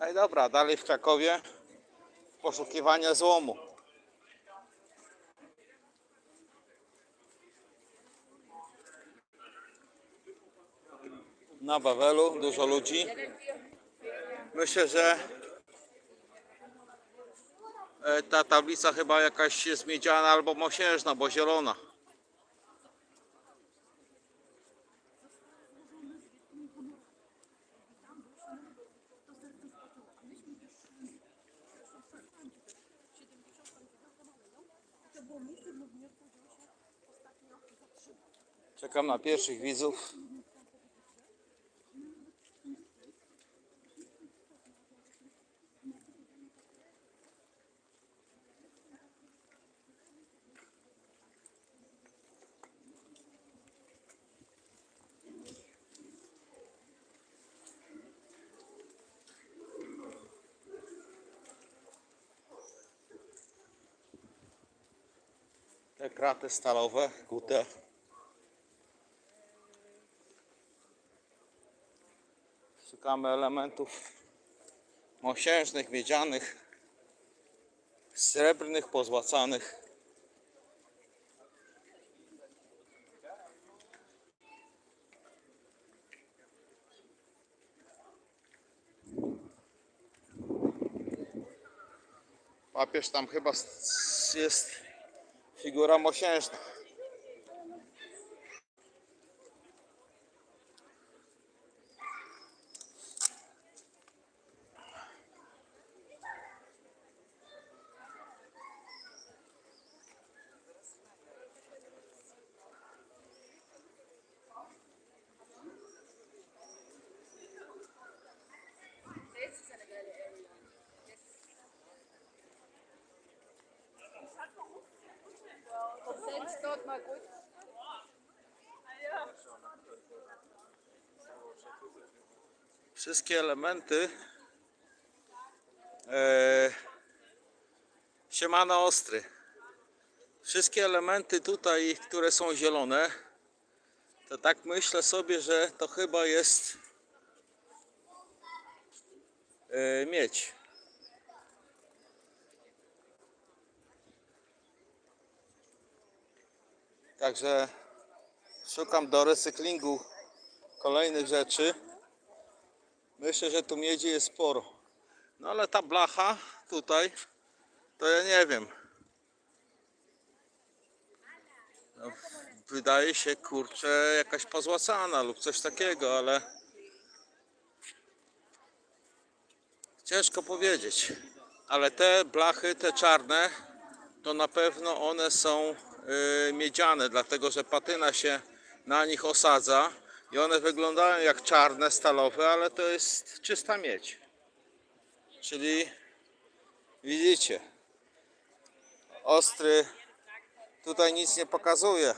No i dobra, dalej w Krakowie poszukiwania złomu. Na Wawelu dużo ludzi. Myślę, że e, ta tablica chyba jakaś jest miedziana albo mosiężna, bo zielona. Czekam na pierwszych widzów. Te kraty stalowe, kute. Szukamy elementów mosiężnych, miedzianych, srebrnych, pozłacanych. Papież tam chyba jest figura mosiężna. Wszystkie elementy e, siemano ostry. Wszystkie elementy tutaj, które są zielone, to tak myślę sobie, że to chyba jest e. Także szukam do recyklingu kolejnych rzeczy. Myślę, że tu miedzi jest sporo. No ale ta blacha tutaj, to ja nie wiem. No, wydaje się, kurczę, jakaś pozłacana lub coś takiego, ale ciężko powiedzieć. Ale te blachy, te czarne, to na pewno one są y, miedziane, dlatego że patyna się na nich osadza i one wyglądają jak czarne, stalowe, ale to jest czysta miedź. Czyli widzicie, ostry tutaj nic nie pokazuje,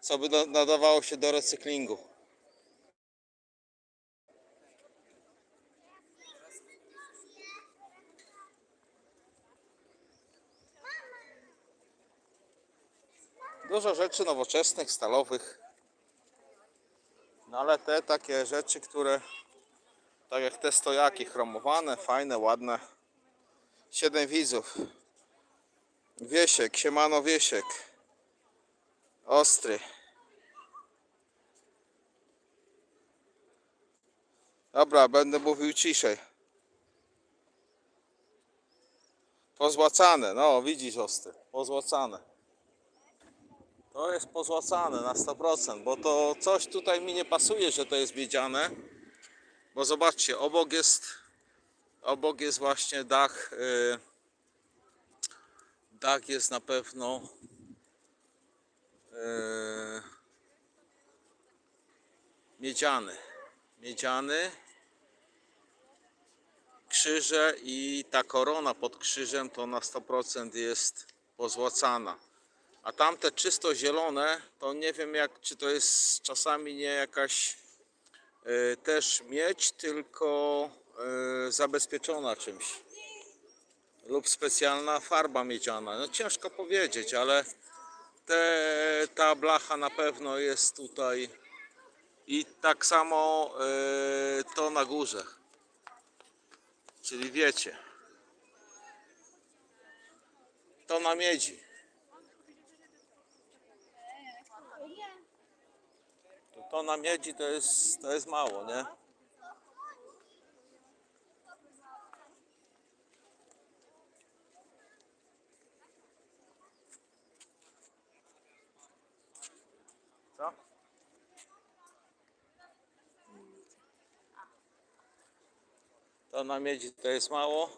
co by nadawało się do recyklingu. Dużo rzeczy nowoczesnych, stalowych. Ale te takie rzeczy, które tak jak te stojaki chromowane, fajne, ładne. Siedem widzów. Wiesiek, siemano Wiesiek. Ostry. Dobra, będę mówił ciszej. Pozłacane, no widzisz ostry, pozłacane. To jest pozłacane na 100%, bo to coś tutaj mi nie pasuje, że to jest miedziane. Bo zobaczcie, obok jest obok jest właśnie dach. y, dach jest na pewno y, miedziany. Miedziany. Krzyże i ta korona pod krzyżem to na 100% jest pozłacana. A tamte czysto zielone, to nie wiem jak, czy to jest czasami nie jakaś e, też miedź, tylko e, zabezpieczona czymś. Lub specjalna farba miedziana. No ciężko powiedzieć, ale te, ta blacha na pewno jest tutaj. I tak samo e, to na górze. Czyli wiecie. To na miedzi. To, to na miedzi to jest, to jest mało, nie? Co? To na miedzi to jest mało.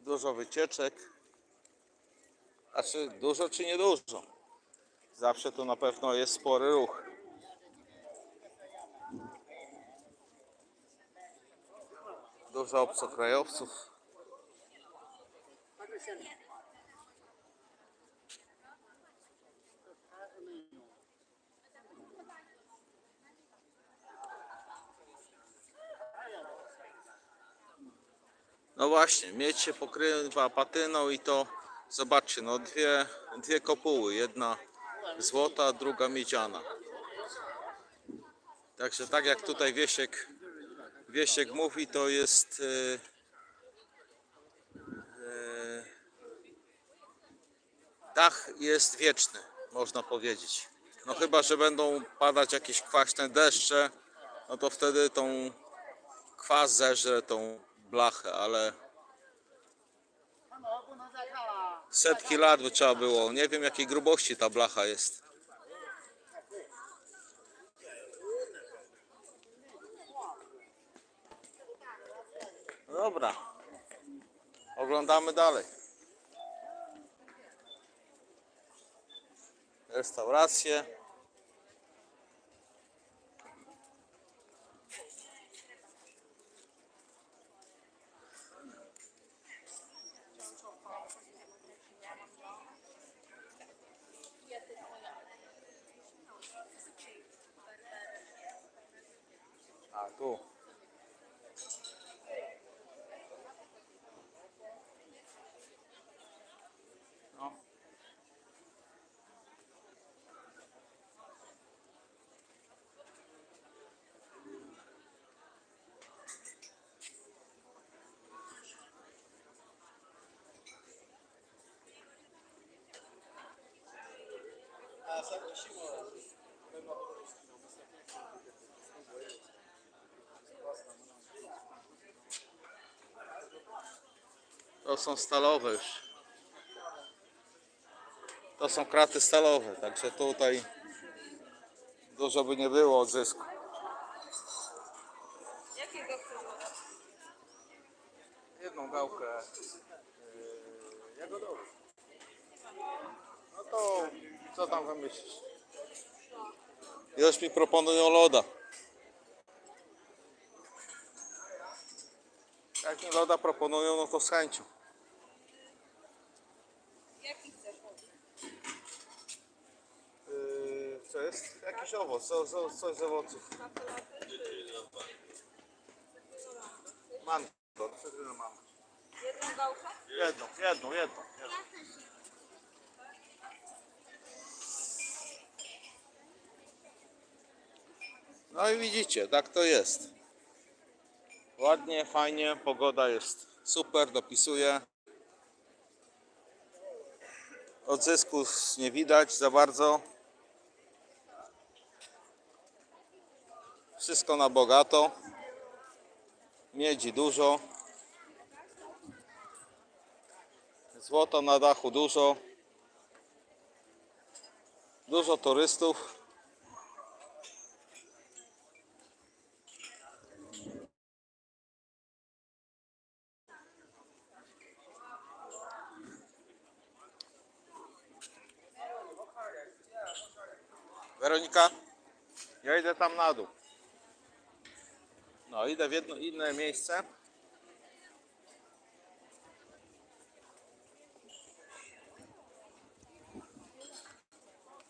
Dużo wycieczek. Znaczy dużo czy nie dużo? Zawsze tu na pewno jest spory ruch. Dużo obcokrajowców. No właśnie, miedź się pokrywa patyną i to zobaczcie, no dwie, dwie kopuły, jedna złota, druga miedziana. Także tak jak tutaj Wiesiek, Wiesiek mówi, to jest e, e, dach jest wieczny, można powiedzieć. No chyba, że będą padać jakieś kwaśne deszcze, no to wtedy tą kwas zeżre tą blachę, ale setki lat by trzeba było. Nie wiem jakiej grubości ta blacha jest. No Dobra. Oglądamy dalej. Restauracje. A tu. No. To są stalowe już. To są kraty stalowe, także tutaj dużo by nie było odzysku. Jakiego? Jedną gałkę yy, jagodową. No to co tam wymyślisz? Już mi proponują loda. Jak mi loda proponują, no to z chęcią. Jaki chcesz? Yy, co jest? Jakiś owoc, co, co, coś z owoców. Mango, cytrynę mam. jedną gałkę? Jedną, jedną, jedną. jedną. No i widzicie, tak to jest. Ładnie, fajnie, pogoda jest super, dopisuje. Odzysku nie widać za bardzo. Wszystko na bogato. Miedzi dużo. Złota na dachu dużo. Dużo turystów. Weronika, ja idę tam na dół. No, idę w jedno inne miejsce.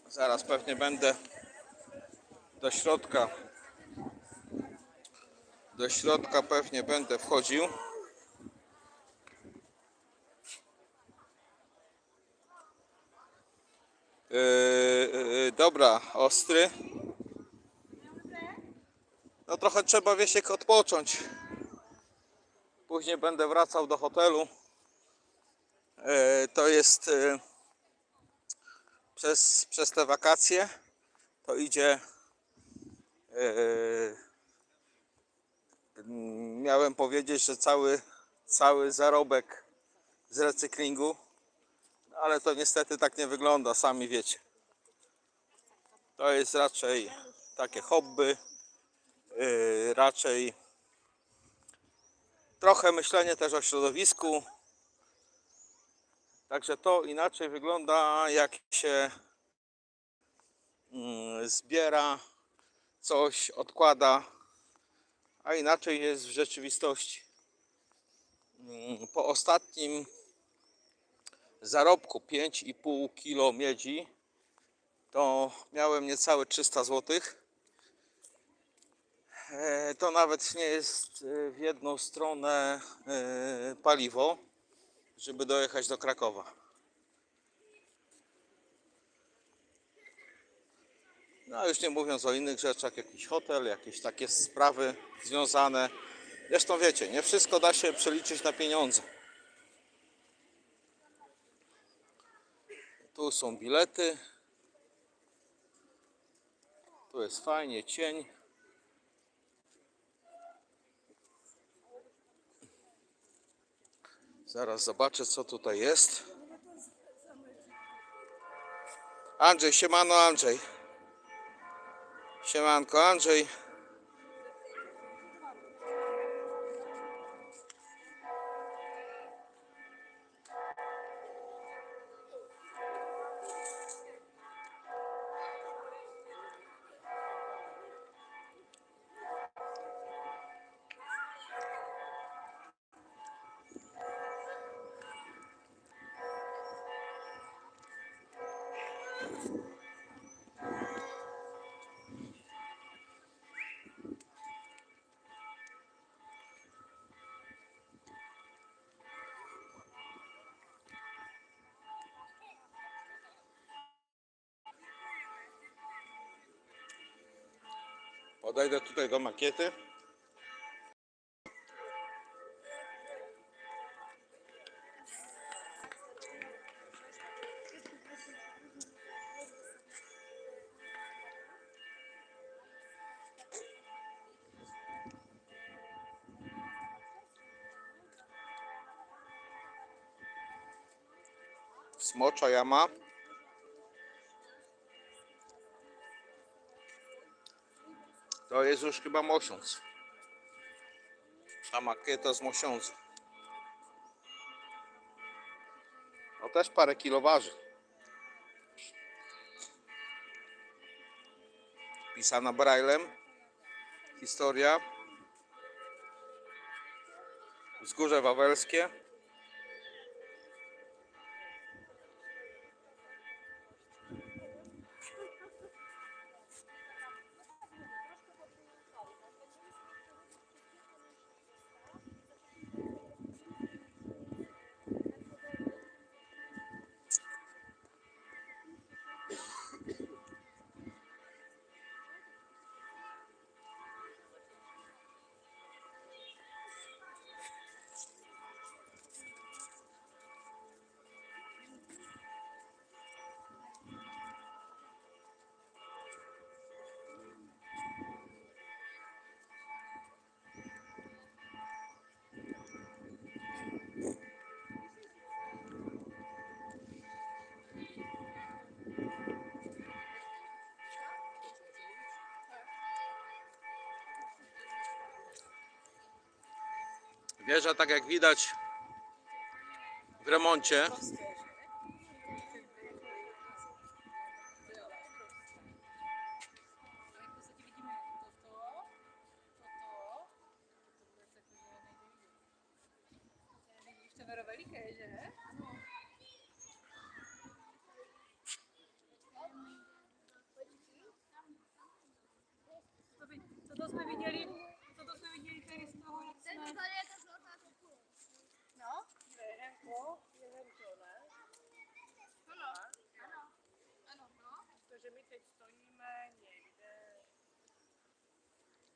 Zaraz pewnie będę do środka. Do środka pewnie będę wchodził. Yy, yy, dobra, ostry. No trochę trzeba Wiesiek odpocząć. Później będę wracał do hotelu. E, to jest e, przez, przez te wakacje to idzie e, miałem powiedzieć, że cały, cały zarobek z recyklingu, ale to niestety tak nie wygląda, sami wiecie. To jest raczej takie hobby, yy, raczej trochę myślenie też o środowisku. Także to inaczej wygląda, jak się mm, zbiera coś, odkłada, a inaczej jest w rzeczywistości. Mm, Po ostatnim zarobku 5,5 kg miedzi to miałem niecałe 300 zł. E, To nawet nie jest e, w jedną stronę e, paliwo, żeby dojechać do Krakowa. No już nie mówiąc o innych rzeczach, jakiś hotel, jakieś takie sprawy związane. Zresztą wiecie, nie wszystko da się przeliczyć na pieniądze. Tu są bilety. Tu jest fajnie, cień. Zaraz zobaczę, co tutaj jest. Andrzej, siemano Andrzej. Siemanko Andrzej. Podejdę tutaj do makiety. Smocza jama. To jest już chyba mosiąc. Ta makieta z mosiądza. No też parę kilo waży. Pisana braillem. Historia. Wzgórze Wawelskie. Wieża, tak jak widać, w remoncie. Rowerika po pielęgnione. Halo. Ano, no. My teď stojíme někde.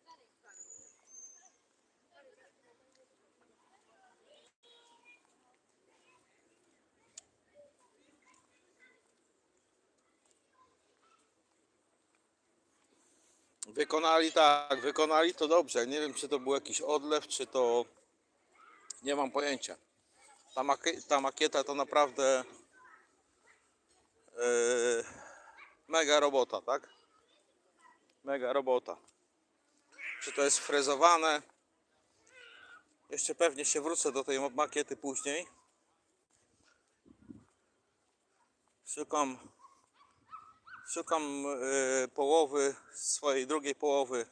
Tady. Wykonali tak, wykonali to dobrze. Nie wiem, czy to był jakiś odlew, czy to. Nie mam pojęcia. Ta, makie, ta makieta to naprawdę yy, mega robota, tak? Mega robota. Czy to jest frezowane? Jeszcze pewnie się wrócę do tej makiety później. Szukam, szukam yy, połowy, swojej drugiej połowy,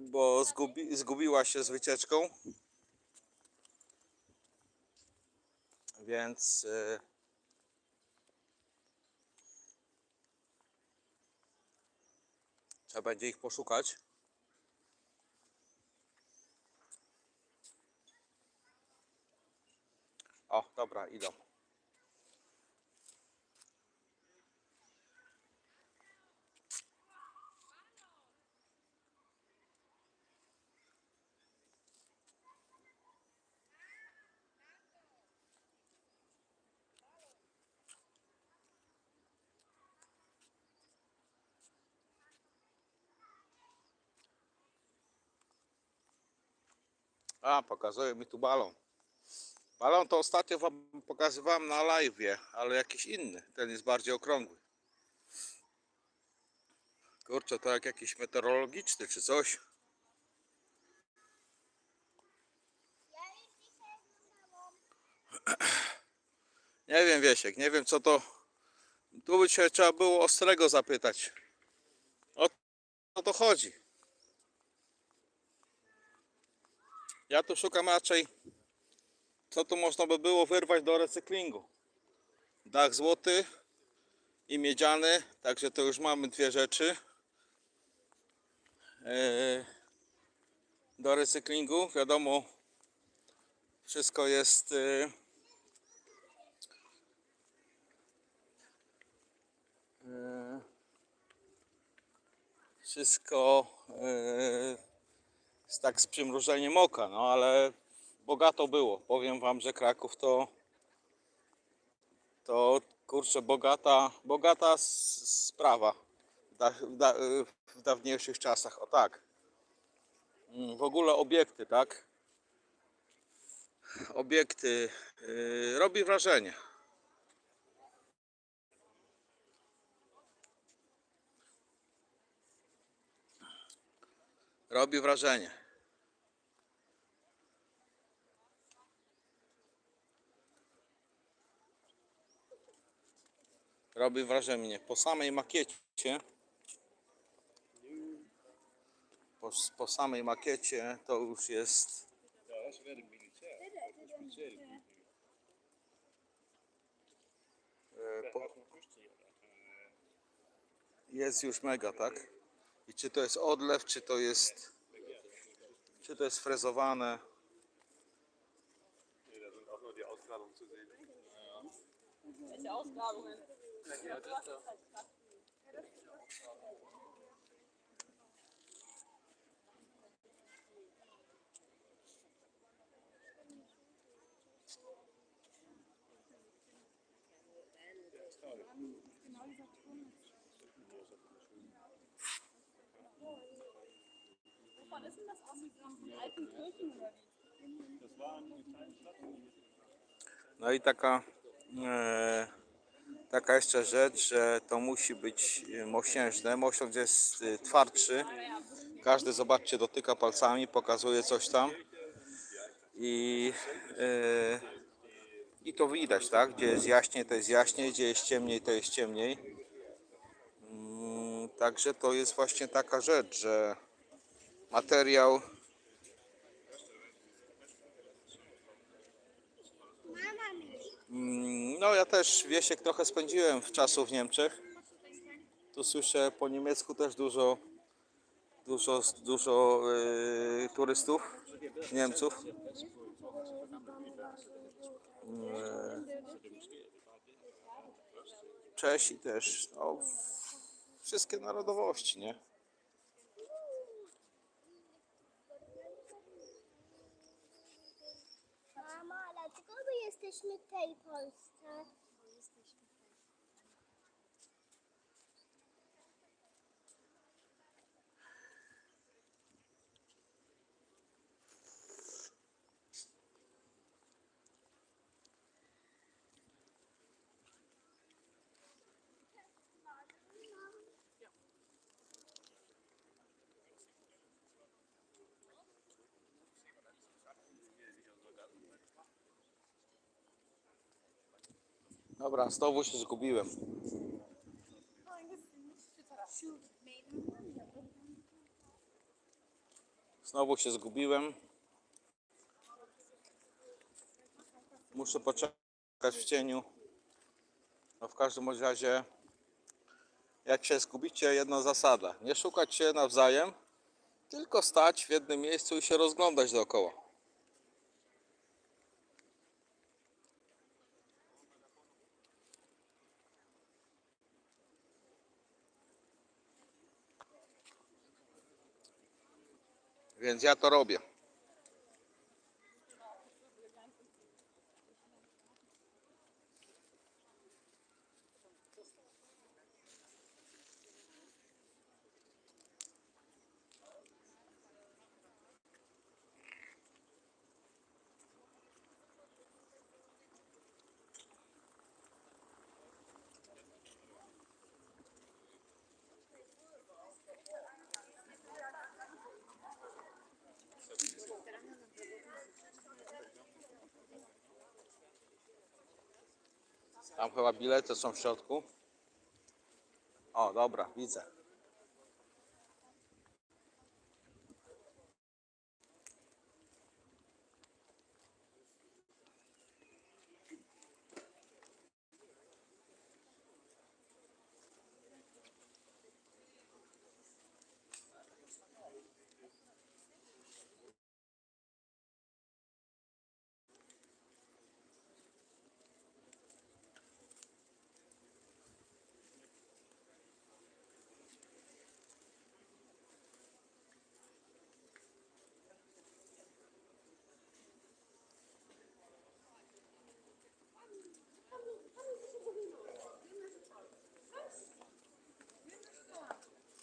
bo zgubi, zgubiła się z wycieczką. Więc yy, trzeba będzie ich poszukać. O, dobra, idą. A, pokazuje mi tu balon. Balon to ostatnio wam pokazywałem na live, ale jakiś inny. Ten jest bardziej okrągły. Kurczę, to jak jakiś meteorologiczny czy coś. Nie wiem, Wiesiek, nie wiem co to. Tu by się trzeba było ostrego zapytać. O co to chodzi? Ja tu szukam raczej, co tu można by było wyrwać do recyklingu. Dach złoty i miedziany, także to już mamy dwie rzeczy. Eee, Do recyklingu, wiadomo, wszystko jest. e, e, Wszystko e, z tak z przymrużeniem oka, no ale bogato było. Powiem wam, że Kraków to to kurczę bogata, bogata sprawa w, da, w, da, w dawniejszych czasach. O tak. Mm, W ogóle obiekty, tak? Obiekty yy, robi wrażenie. Robi wrażenie. Robi wrażenie. Po samej makiecie po, po samej makiecie to już jest e, po, jest już mega, tak? I czy to jest odlew, czy to jest czy to jest frezowane? Welche Ausgrabungen? No i taka, e, taka jeszcze rzecz, że to musi być e, mosiężne. Mosiądz jest e, twardszy. Każdy, zobaczcie, dotyka palcami, pokazuje coś tam. I, e, I to widać, tak? Gdzie jest jaśniej, to jest jaśniej, gdzie jest ciemniej, to jest ciemniej. Mm, Także to jest właśnie taka rzecz, że materiał No ja też Wiesiek trochę spędziłem w czasu w Niemczech. Tu słyszę po niemiecku też dużo dużo, dużo y, turystów, Niemców. Y, Czesi też. No, wszystkie narodowości, nie? Jesteśmy w tej Polsce? Dobra, znowu się zgubiłem. Znowu się zgubiłem. Muszę poczekać w cieniu. No w każdym razie, jak się zgubicie, jedna zasada. Nie szukać się nawzajem, tylko stać w jednym miejscu i się rozglądać dookoła. Więc ja to robię. Tam chyba bilety są w środku. O, dobra, widzę.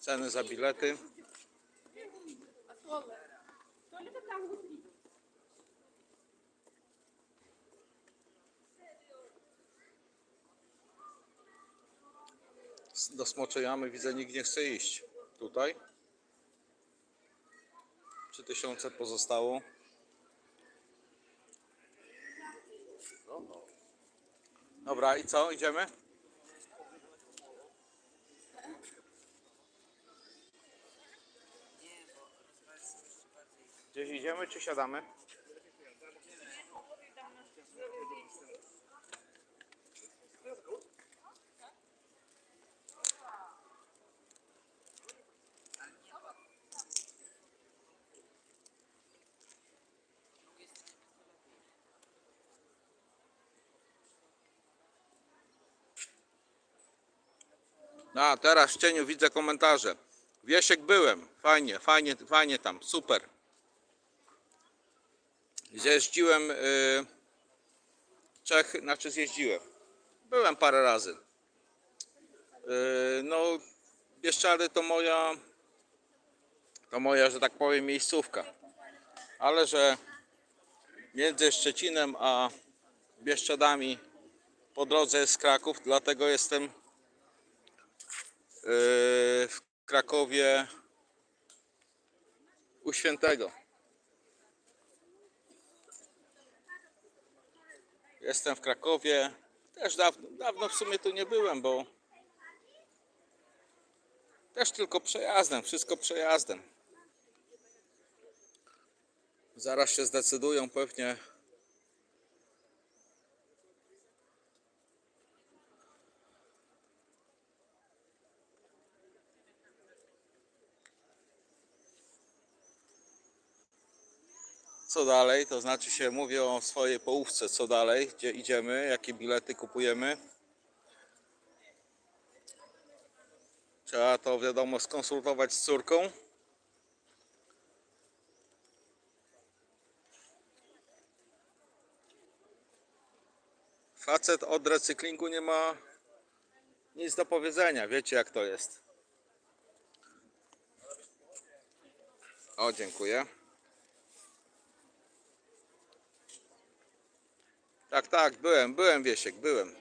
ceny za bilety. Do Smoczejamy widzę nikt nie chce iść. Tutaj 3000 pozostało. Dobra, i co? Idziemy? Gdzieś idziemy czy siadamy? A, teraz w cieniu widzę komentarze. Wiesiek byłem. Fajnie, fajnie, fajnie tam. Super. Zjeździłem y, Czechy, znaczy zjeździłem. Byłem parę razy. Y, no, Bieszczady to moja, to moja, że tak powiem, miejscówka. Ale że między Szczecinem a Bieszczadami po drodze jest Kraków, dlatego jestem y, w Krakowie u Świętego. Jestem w Krakowie. Też dawno, dawno w sumie tu nie byłem, bo też tylko przejazdem, wszystko przejazdem. Zaraz się zdecydują pewnie. Co dalej? To znaczy się mówię o swojej połówce. Co dalej? Gdzie idziemy? Jakie bilety kupujemy? Trzeba to wiadomo skonsultować z córką. Facet od recyklingu nie ma nic do powiedzenia. Wiecie jak to jest. O, dziękuję. Tak, tak, byłem, byłem Wiesiek, byłem.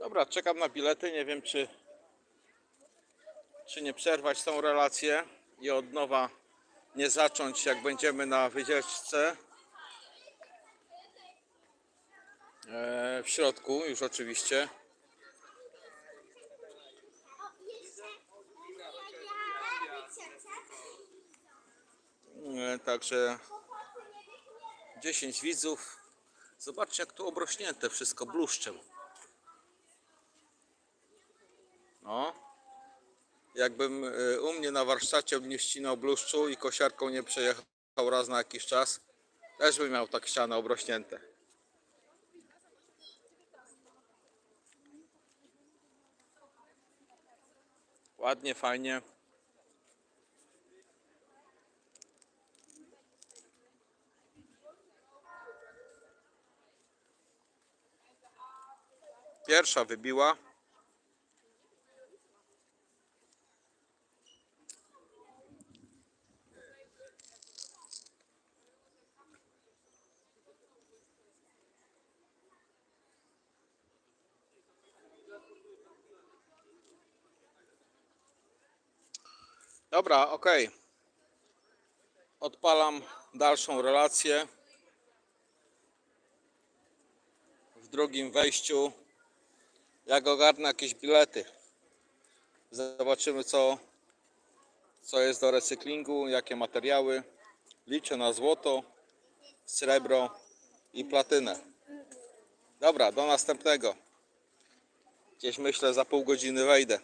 Dobra, czekam na bilety. Nie wiem, czy, czy nie przerwać tą relację i od nowa nie zacząć, jak będziemy na wycieczce. E, w środku, już oczywiście. E, Także 10 widzów. Zobaczcie, jak tu obrośnięte wszystko bluszczem. No. Jakbym e, u mnie na warsztacie nie ścinał bluszczu i kosiarką nie przejechał raz na jakiś czas, też bym miał tak ściany obrośnięte. Ładnie, fajnie. Pierwsza wybiła. Dobra, ok. Odpalam dalszą relację. W drugim wejściu jak ogarnę jakieś bilety. Zobaczymy co, co jest do recyklingu, jakie materiały. Liczę na złoto, srebro i platynę. Dobra, do następnego. Gdzieś myślę za pół godziny wejdę.